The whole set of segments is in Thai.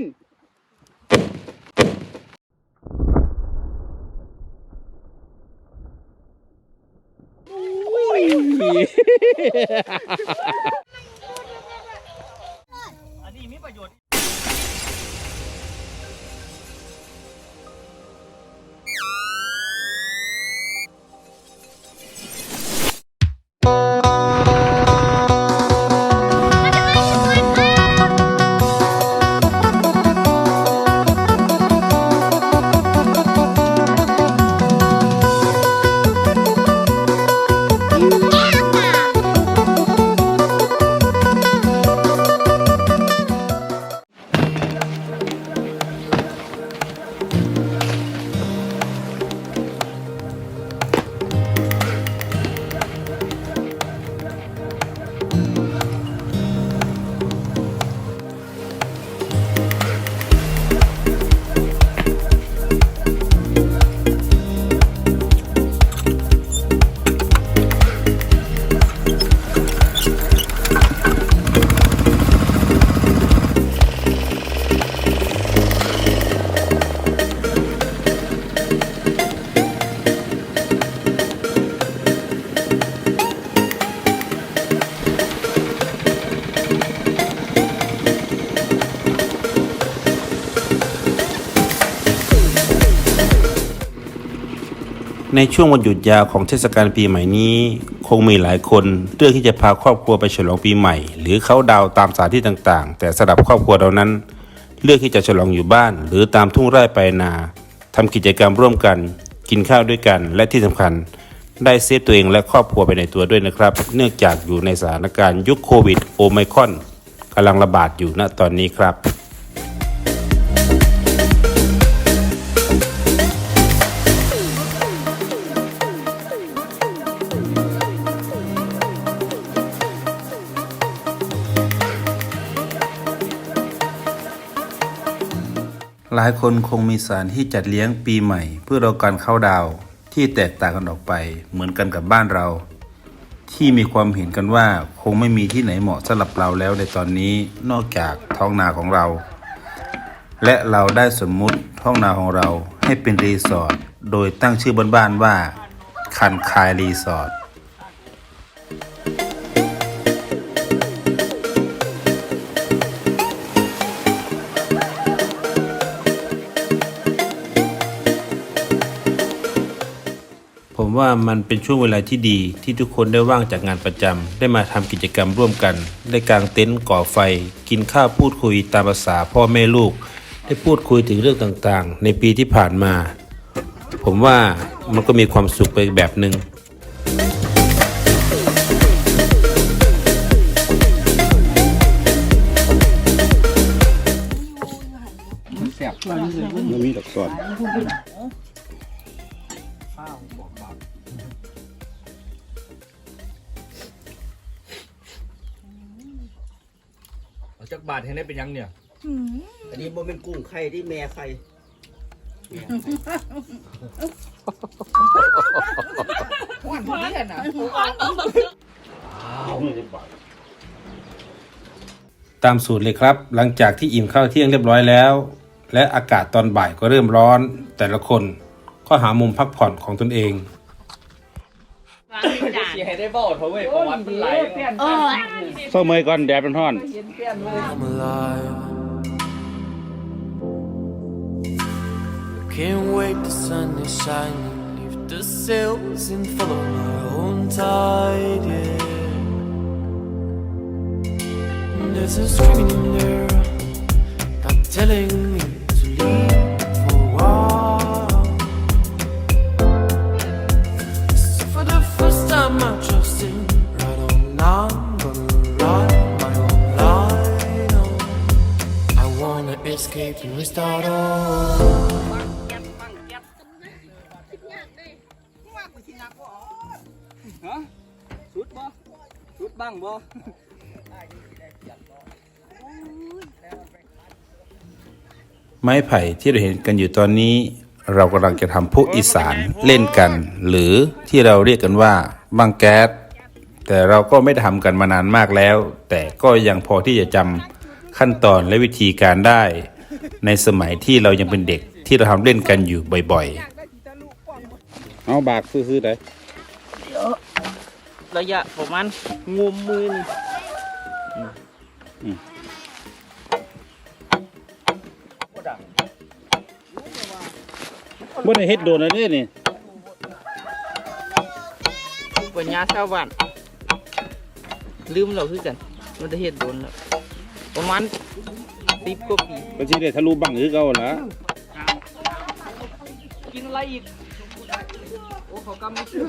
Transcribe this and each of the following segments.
งอั ในช่วงวันหยุดยาวของเทศกาลปีใหม่นี้ คงมีหลายคนเลือกที่จะพาครอบครัวไปฉลองปีใหม่ หรือเขาดาวตามสถานที่ต่างๆ แต่สำหรับครอบครัวเรานั้น เลือกที่จะฉลองอยู่บ้าน หรือตามทุ่งไร่ไปนาทำกิจกรรมร่วมกัน กินข้าวด้วยกันและที่สำคัญ ได้เซฟตัวเองและครอบครัวไปในตัวด้วยนะครับ เนื่องจากอยู่ในสถานการณ์ยุคโควิดโอไมคอนกำลังระบาดอยู่ณตอนนี้ครับ หลายคนคงมีสานที่จัดเลี้ยงปีใหม่ เพื่อรอการเข้าดาวที่แตกต่างกันออกไป เหมือนกันกับบ้านเรา ที่มีความเห็นกันว่าคงไม่มีที่ไหนเหมาะสำหรับเราแล้วในตอนนี้นอกจากท้องนาของเรา และเราได้สมมุติท้องนาของเราให้เป็นรีสอร์ทโดยตั้งชื่อบ้านๆว่าคันคายรีสอร์ท ผมว่ามันเป็นช่วงเวลาที่ดีที่ทุกคนได้ว่างจากงานประจำได้มาทำกิจกรรมร่วมกัน ได้กางเต็นท์ก่อไฟ กินข้าวพูดคุยตามภาษาพ่อแม่ลูก ได้พูดคุยถึงเรื่องต่างๆ ในปีที่ผ่านมา ผมว่ามันก็มีความสุขไปแบบหนึง่งแซ่บมันมีดอกสอน บาทให้ได้เป็นยังเนี่ยอันนี้บ่เป็นกุ้งไข่ที่แม่ไข่ตามสูตรเลยครับ หลังจากที่อิ่มข้าวเที่ยงเรียบร้อยแล้ว และอากาศตอนบ่ายก็เริ่มร้อน แต่ละคนก็หามุมพักผ่อนของตนเองเสียให้ได้บอกเถอะเว้ยประวัติมันไหล เศร้าเมยก่อนแดดเป็นท่อน I'm alive. Can't wait, the sun is shining. Leave the sails and follow my own tide. Yeah. There's a screaming in there, not telling wanna escape and restart all. ฮะสุดบ่สุดบ้างบ่ไม้ไผ่ที่เราเห็นกันอยู่ตอนนี้ เรากำลังจะทำพวกอีสานเล่นกัน หรือที่เราเรียกกันว่าบังแก๊สแต่เราก็ไม่ได้ทำกันมานานมากแล้ว แต่ก็ยังพอที่จะจำ ขั้นตอนและวิธีการได้ ในสมัยที่เรายังเป็นเด็กที่เราทำเล่นกันอยู่บ่อยๆ เอาบากซื้อๆได้ระยะประมาณงุมมือนี่บ่ได้เฮ็ดโดนอันนี้นี่ปัญญาชาวบ้านลืมเราคือกันมันจะเห็ดโดนแล้ว ประมาณสิบกว่าปีก็สิได้ทะลุบังคือเก่าล่ะกินอะไรอีก โอ้เขากำไม่ถึง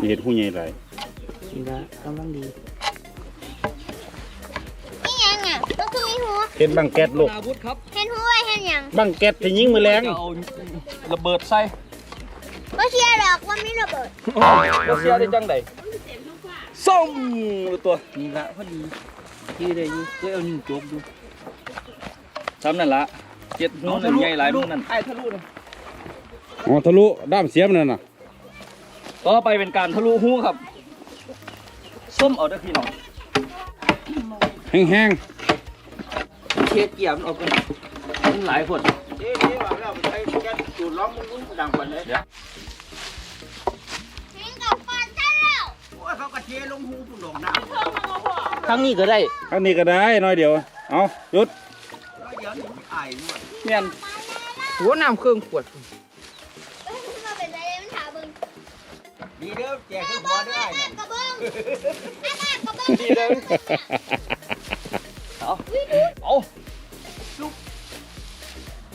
นี่เฮ็ดผู้ใหญ่หลายนี่ละกำลังดีนี่ยังอะมันคือมีหัวเฮ็ดบังแก๊สลูกอาวุธครับเห็นหัวไว้เห็นยังบังแก๊สที่ยิงมือแรงจะเอาระเบิดใส่ไม่เชื่อหรอกว่ามีระเบิดรัสเซียได้จังไดส่งตัวนี่ละพอดี ยืดได้อยู่ก็เอานิ้วจบดูซ้ำนั่นละเจ็ดหูนั่นใหญ่หลายมึงนั่นไอ้ทะลุนะอ๋อทะลุด้ามเสียมนั่นน่ะต่อไปเป็นการทะลุหูครับ ส้มเอาเด้อพี่น้องแห้งเคสเกี่ยมนออกกันมันหลายคนเห็นกับฟันฉันแล้วครั้งนี้ ก็ได้ๆอันนี้ก็ได้น้อยเดียว เอาหยุดเมียนหัวน้ำเครื่องขวดมาเป็นอะไรมันถามมึงดีเด้อแจกขึ้นหัวได้กระเบื้องกระเบื้องดีเลยเอาเอาลูก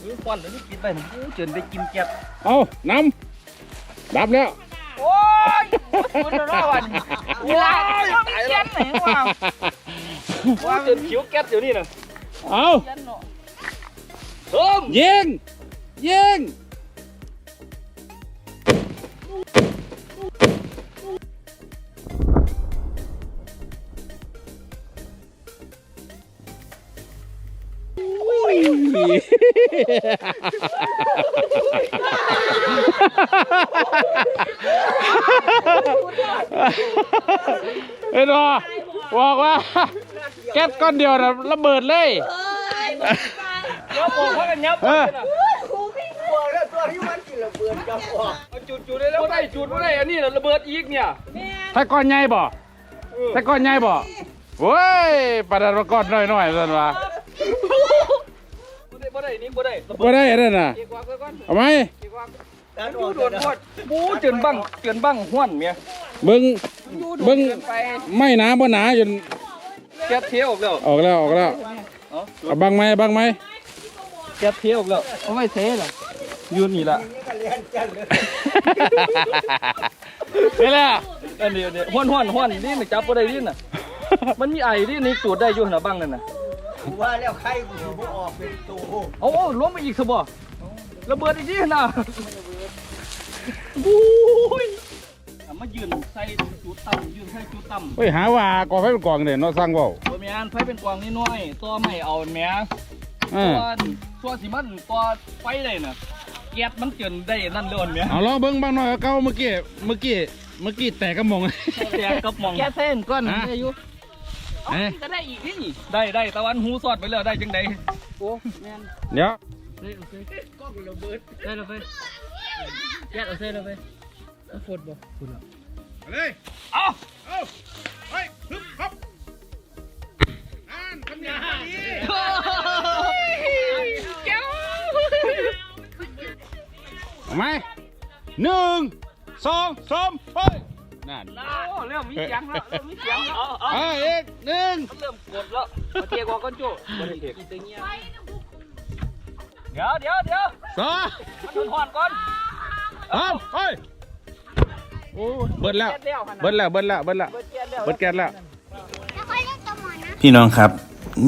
นี่ควันแล้วนี่กินไปนะโอ้เจนได้กินแก๊บเอานำดับแล้ว โอ้ยคุณรอวันว้ายตายแล้วไหนวะโอ้เจนผิวแก๊บเดี๋ยวนี้นะเอาส้มยิง แก๊สก้อนเดียวนะระเบิดเลยเดี๋ยวบอกเขากันยับเออจุดจุดได้แล้วได้จุดไม่ได้อันนี้น่ะระเบิดอีกเนี่ยถ้าก้อนใหญ่บ่ถ้าก้อนใหญ่บ่โว้ยปาดานมาก้อนน้อยๆสันว่าไม่ได้ไม่ได้นี่ไม่ได้ระเบิบ่ดได้นั่นน่ะเอกวางไว้ก่ อยูโดนหมดบูเจือนบังเจือนบังห้วนเมียเบิ่งเบิ่งไม่หนาบ่หนาจนแก๊สเที่ยวออกแล้วออกแล้วออกแล้วเอาบังไหมบังไหมแก๊สเที่ยวออกแล้วเอาไม่เทหรออยืนนี่ละนี่แหละอันนี้อันนี้ห้วนห้วนห้วนนี่มันจับบ่ได้นี่น่ะมันมีไอ้นี่นี่ตรวจได้อยู่นะบังนั่นน่ะว่าแล้วใครกูออกเป็นตัวเอาเอาล้มไปอีกซะบ่ระเบิดอีกทีน่ะำยืนใส่จุดต่ำเฮ้ยหาว่ากองไฟเป็นกองเด่นเนาะสร้างเว้าตัวแม่นไฟเป็นกวางนิดน้อยตัวไม่เอาแม่เอตัอวตัวสิมันตัวไฟเลยน่ะแก๊สมันเกินได้นั่นเลยแม่เอาลองเบิ่งบังหน่อยเอาเก่าเมื่อกี้เมื่อกี้เมื่อกี้แตกกระหมอง แตกกับหมองแกเส้นก้อนฮะ ได้อยู่เอ้ยก็ได้อีกนี่ได้ได้ตะวันหูสอดไปแล้วได้จังไดโอ้แม่นเดี๋ยวเฮ้ยโอเคกล้องระเบิดได้แล้วไปแยกเอาเส้นแล้วไปเอาฝดบ่ฝดแล้ว เลยเอาเอาเฮ้ยฮึบฮับอ่านคำนี้ดีแก้วเอาไหมหนึ่งสองสามไปนั่นโอ้เริ่มมีเสียงแล้วเริ่มมีเสียงแล้วเอาเอาเอาอีกหนึ่งเริ่มกดแล้วมาเทียกว่าก้อนโจ้บ่ได้เทียกเดี๋ยวเดี๋ยวเดี๋ยวสองมันถอนก่อนสามไป โอ้ยเบิดแล้วแยกแล้วขนาดเบิดแล้ว เบิดแล้ว เบิดแล้ว เบิดแยกแล้ว เบิดแก๊สแล้วแล้วค่อยเล่นตัวหมอนนะพี่น้องครับ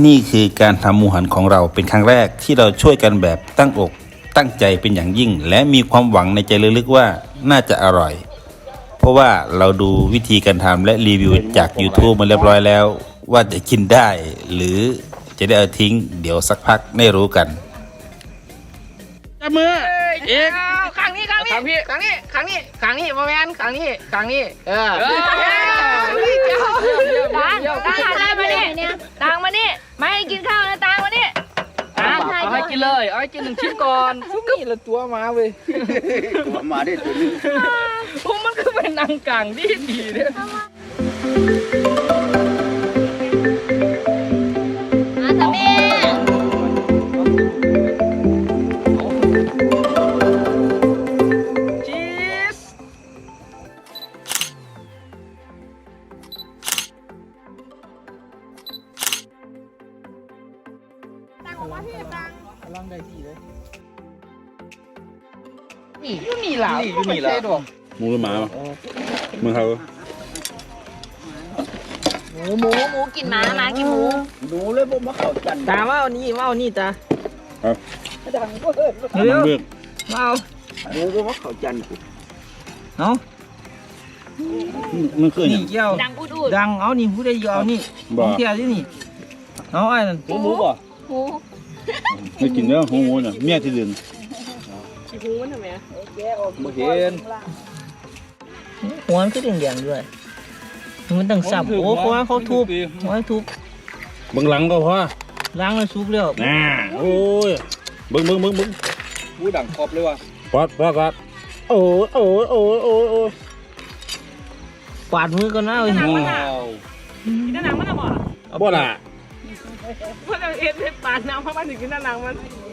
นี่คือการทำหมูหันของเราเป็นครั้งแรกที่เราช่วยกันแบบตั้งอก ตั้งใจเป็นอย่างยิ่ง และมีความหวังในใจลึกๆว่าน่าจะอร่อย เพราะว่าเราดูวิธีการทำและรีวิวจาก YouTube มาเรียบร้อยแล้ว ว่าจะกินได้ หรือจะได้เอาทิ้ง เดี๋ยวสักพักได้รู้กันจับมืออีก ครั้งนี้ครั้งนี้ครั้งนี้ครั้งนี้ครั้งนี้ครั้งนี้โมเมนครั้งนี้ครั้งนี้เออตังตังหันหน้ามานี่ตังมานี่ไม่ให้กินข้าวนะตังมานี่ตังกินเลยเอาให้กินหนึ่งชิ้นก่อนนี่ละตัวมาเว้ยมาได้ตัวนึงโอ้มันก็เป็นนางกลางดีดีเนี่ยมาทำแม่ นี่ล่ะนี่อยู่นี่ล่ะไม่ใช่ดอกหมูหรือหมามึงเขาหมูหมูหมูกินหมาหมากินหมูหนูเลยบ่มาเข้าจันตามาเอานี่มาเอานี่ตามันเบือกมาเอาหนูบ่มาเข้าจันกูเอามันคือหยันี่งเกี่ยวดังอุดอุดดังเอานี่ผู้ใดอยู่เอานี่บ่ของเทียที่นี่เอาไอ้นั่นหมูหมูป่ะหมูไม่กินเด้อหัวหมูน่ะเมียที่เดือน บ่เห็น หัวมันคือแดงๆด้วย มันต้องสับโอ้เพราะว่าเขาทุบเขาให้ทุบเบิ่งหลังก็พอล้างแล้วซุปแล้วน่าโอ้ยเบิ่งเบิ่งเบิ่งเบิ่งหูดังครอบเลยว่ะปอดปอดปอดโอ้ยโอ้ยโอ้ยโอ้ยโอ้ยปาดมือก่อนนะเว้ยว้าวบ่ล่ะเอามาลูกมาให้มันเย็นก่อนให้มันเย็นก่อนให้มันเย็น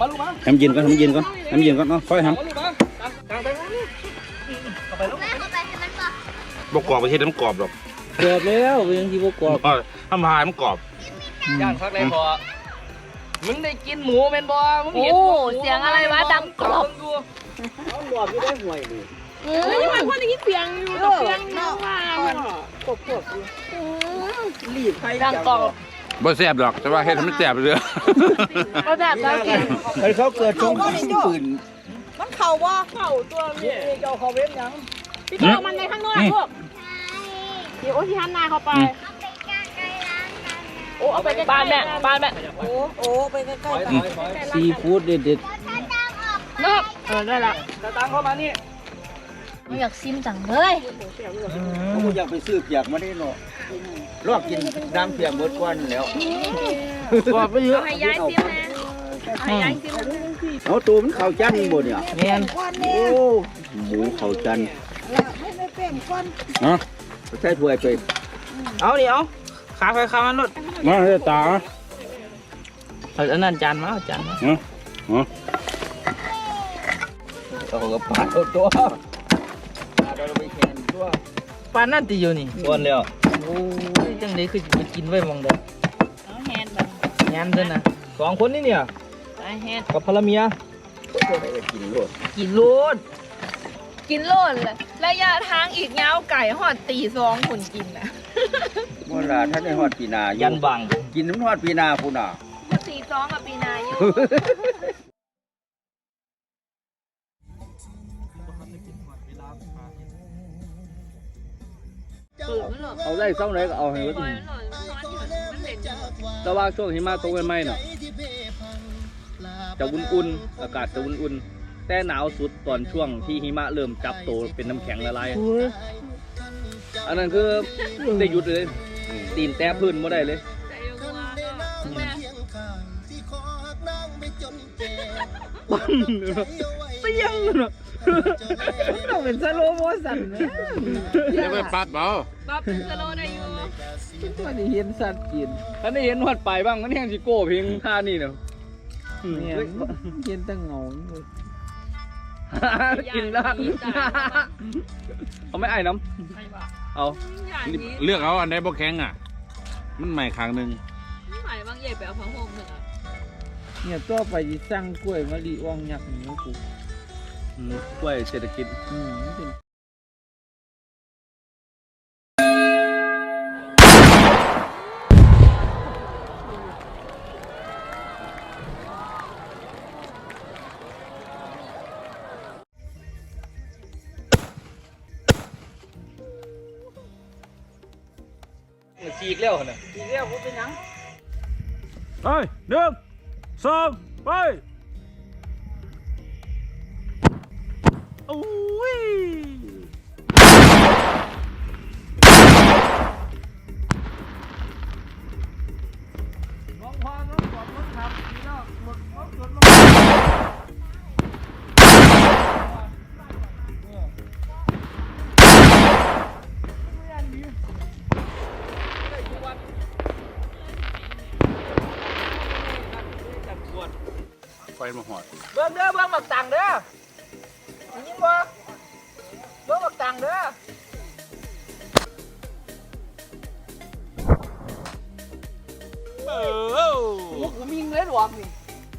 ก่อนเนาะค่อยทเอามาลูกมาตามตามไปแม่เข้าไปให้มันปะำบ่กรอบไปเฮ็ดน้ำกรอบหรอกเกือบแล้วเวียงที่บกรอบอ๋อทำพายมันกรอบย่างพักเลยพอมึงได้กินหมูเป็นบ่มึงโอ้เห็นหมูเสียงอะไรวะดังกรอบดูเฮ้ยมันคนได้ยินเสียงอยู่แต่เสียงอยู่ว่ารีบไปดังกรอบ บ่แซ่บหรอกแต่ว่าเฮ็ดให้มันแซ่บเด้อ ก็แบบเรากินเฮ้ยเขาเกิดช่วงปืนมันเข่าว่าเข่าตัวนี่เจ้าเขาเว้นยังพี่เจ้ามันในข้างนอกลูกเดี๋ยวโอ้ที่หันหน้าเข้าไปโอ้เอาไปบ้านแม่บ้านแม่ซีฟู้ดเด็ดนอกเออได้ละตาตังเข้ามานี่ อยากซิมจังเลยเขาบ่อยากไปซื้อเปียกมาได้เนาะลอกกินน้ำเปียกหมดก้อนแล้วๆกรอบไปเยอะให้ยายซิมนะให้ยายซิมเอาตัวมันเข้าจันบ่เนี่ยแม่นโอ้หมูเข้าจันเนาะใช้ถ้วยไปเอาดิเอาขาไปขามันรถมาเด้อตาเอาอันนั้นจานมาเอาจานมาเนาะเนาะเอากระปาดเอาตัวเราไปแข่งตัวปานนั่นติอยู่นี่ส่วนแล้วโอ้ยจังได๋คือสิไปกินไว้หมองเด้อเอาแฮนด์แบบงานเด้อนะสองคนนี่เนี่ยเอาแฮนด์กับภรรเมียกินโลดกินโลดกินโลดเลยระยะทางอีกยาวไก่หอดตีซองคนกินนะเมื่อลาท่านได้ฮอดปีนายัยันบังกินน้ำฮอดปีนาพุ่นน่ะมาตีซองกับปีนาอยู่ เอาได้เศร้าไหนก็เอาให้เบิดแต่ว่าช่วงหิมะตกใหม่ๆน่ะจะอุ่นๆ อากาศจะอุ่นๆ แต่หนาวสุดตอนช่วงที่หิมะเริ่มจับโตเป็นน้ำแข็งละลายโอ้ยอันนั้นคือได้หยุดเลยตีนแต้พื้นบ่ได้เลยปั้นเสียงเนาะ ต้องเป็นสโลโมชั่นแม่เดี๋ยวไปปัดเบาบ๊อบเป็นสโลได้อยู่ตัวนี้เห็นสัตว์กินท่านได้เห็นวัดไปบ้างมันยังสิโก้เพียงท่านี่เนาะอืมเนี่ยเฮ้ยเห็นแตั้งเงาอยู่กินแล้วเอาไม่ไอ้น้ำเอาอย่างนี้เลือกเอาอันใดบ่แข็งอะ มันใหม่ครั้งหนึงไม่ไหวบางใหญ่ไปเอาผ้าห่มเถอะเนี่ยต่อไปสิสั่งกล้วยมะลิอ่องยักษ์นี่นะกู อืมกล้วยเศรษฐกิจอืมมันเป็นจีกแล้วนะเฮ้ยหนึ่งสองไป โอ้ยน้องพรน้องไฟมาหอดเบิ่งเด้อเบิ่งบักตังเด้อ เบิ่งบักตังเด้อเออกูมีเงินหวังนี่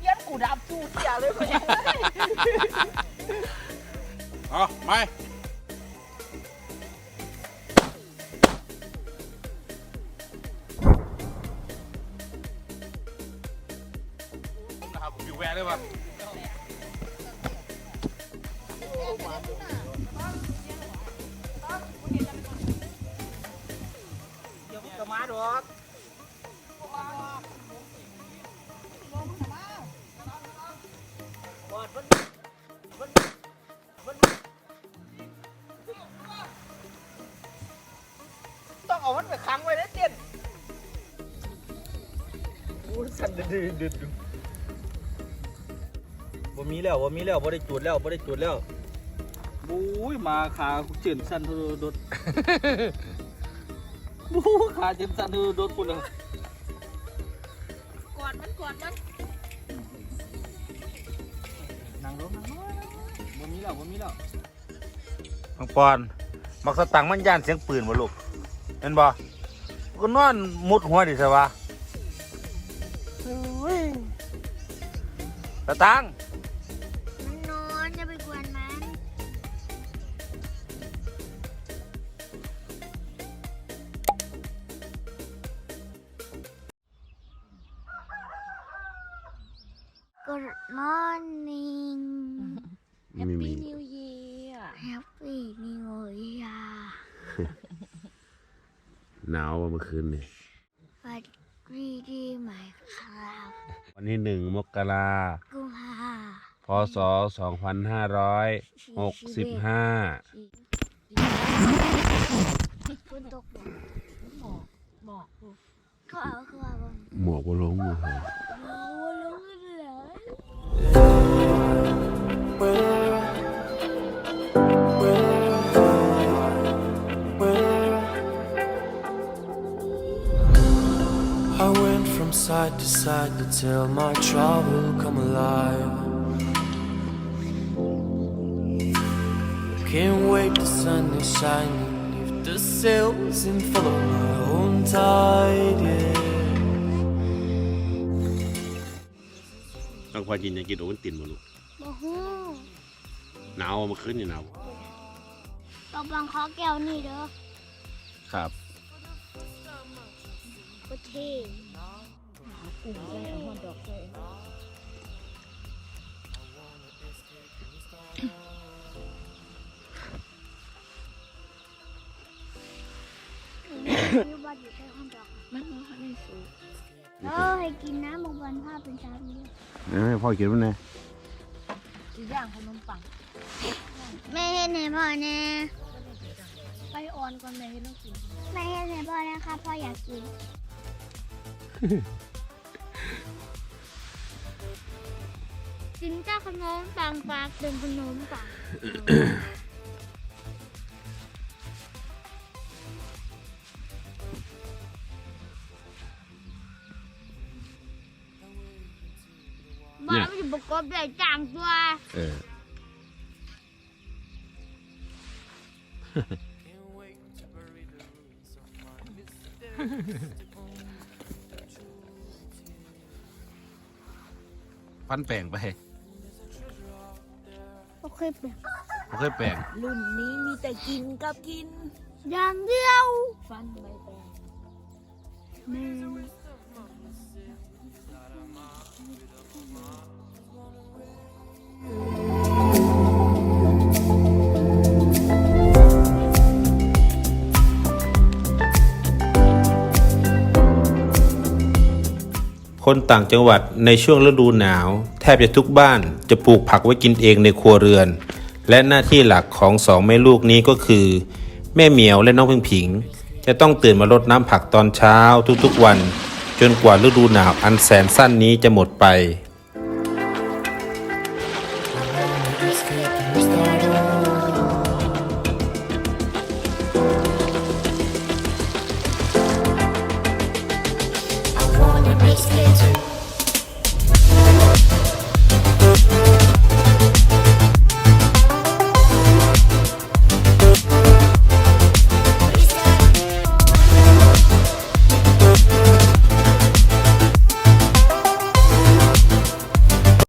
เยันกูดับสู้เสียเลยพ่อใหญ่เอาไม่ ต้องเอามันไปขังไว้ในเตียนอู้สั่นดื้อดื้อบ่มีแล้วบ่มีแล้วบ่ได้จุดแล้วบ่ได้จุดแล้วบู๊ยมาขาเจือนสั่นเธอโดดบู๊ขาเจือนสั่นเธอโดดปุ่นเลยกอ แล้วบ่มีแล้วบางปอนมักสตังค์มันย่านเสียงปืนบ่ลูกเห็นบ่ก็นอนมุดหัวดิซะวะสตังค์ ศสองพันห้าร้อยหกสิบห้าฝนตกหมอกหมอกเขาเอาคือว่าบ่หมวกบ่ลงมือโอ้ลงเลย I went from side to side to tell my trouble come alive. Can't wait, the sun is shining. Lift the sails and follow my own tide. Yeah. ต้องพอกินอยากกินโอวันตินบ่ลูกบ่ฮู้หนาวเมื่อคืนนี่หนาวต้องบังขอแก้วนี่เด้อครับก็เท่อ ยู่บ้านอยู่ใช้ห้องดอกมันไม่สูงเออให้กินน้ำบางวันผ้าเป็นสามีให้พ่อกินมันไงแม่เห็นไหนพ่อแน่ไปอ่อนก่อนแม่เห็นต้องกินแม่เห็นไหนพ่อนะคะพ่ออยากกินกินเจ้าขนมปังปากเป็นขนมปังามันจะประกอบด้วยจางตัวเออ พันแปลงไปโอเคเปลี่ยนบ่เคยแปลงรุ่นนี้มีแต่กินกับกิน อย่างเดียวฟันใบแปลงแม่ คนต่างจังหวัดในช่วงฤดูหนาว แทบจะทุกบ้านจะปลูกผักไว้กินเองในครัวเรือน และหน้าที่หลักของสองแม่ลูกนี้ก็คือ แม่เหมียวและน้องพิงผิง จะต้องตื่นมารดน้ำผักตอนเช้าทุกๆวัน จนกว่าฤดูหนาวอันแสนสั้นนี้จะหมดไป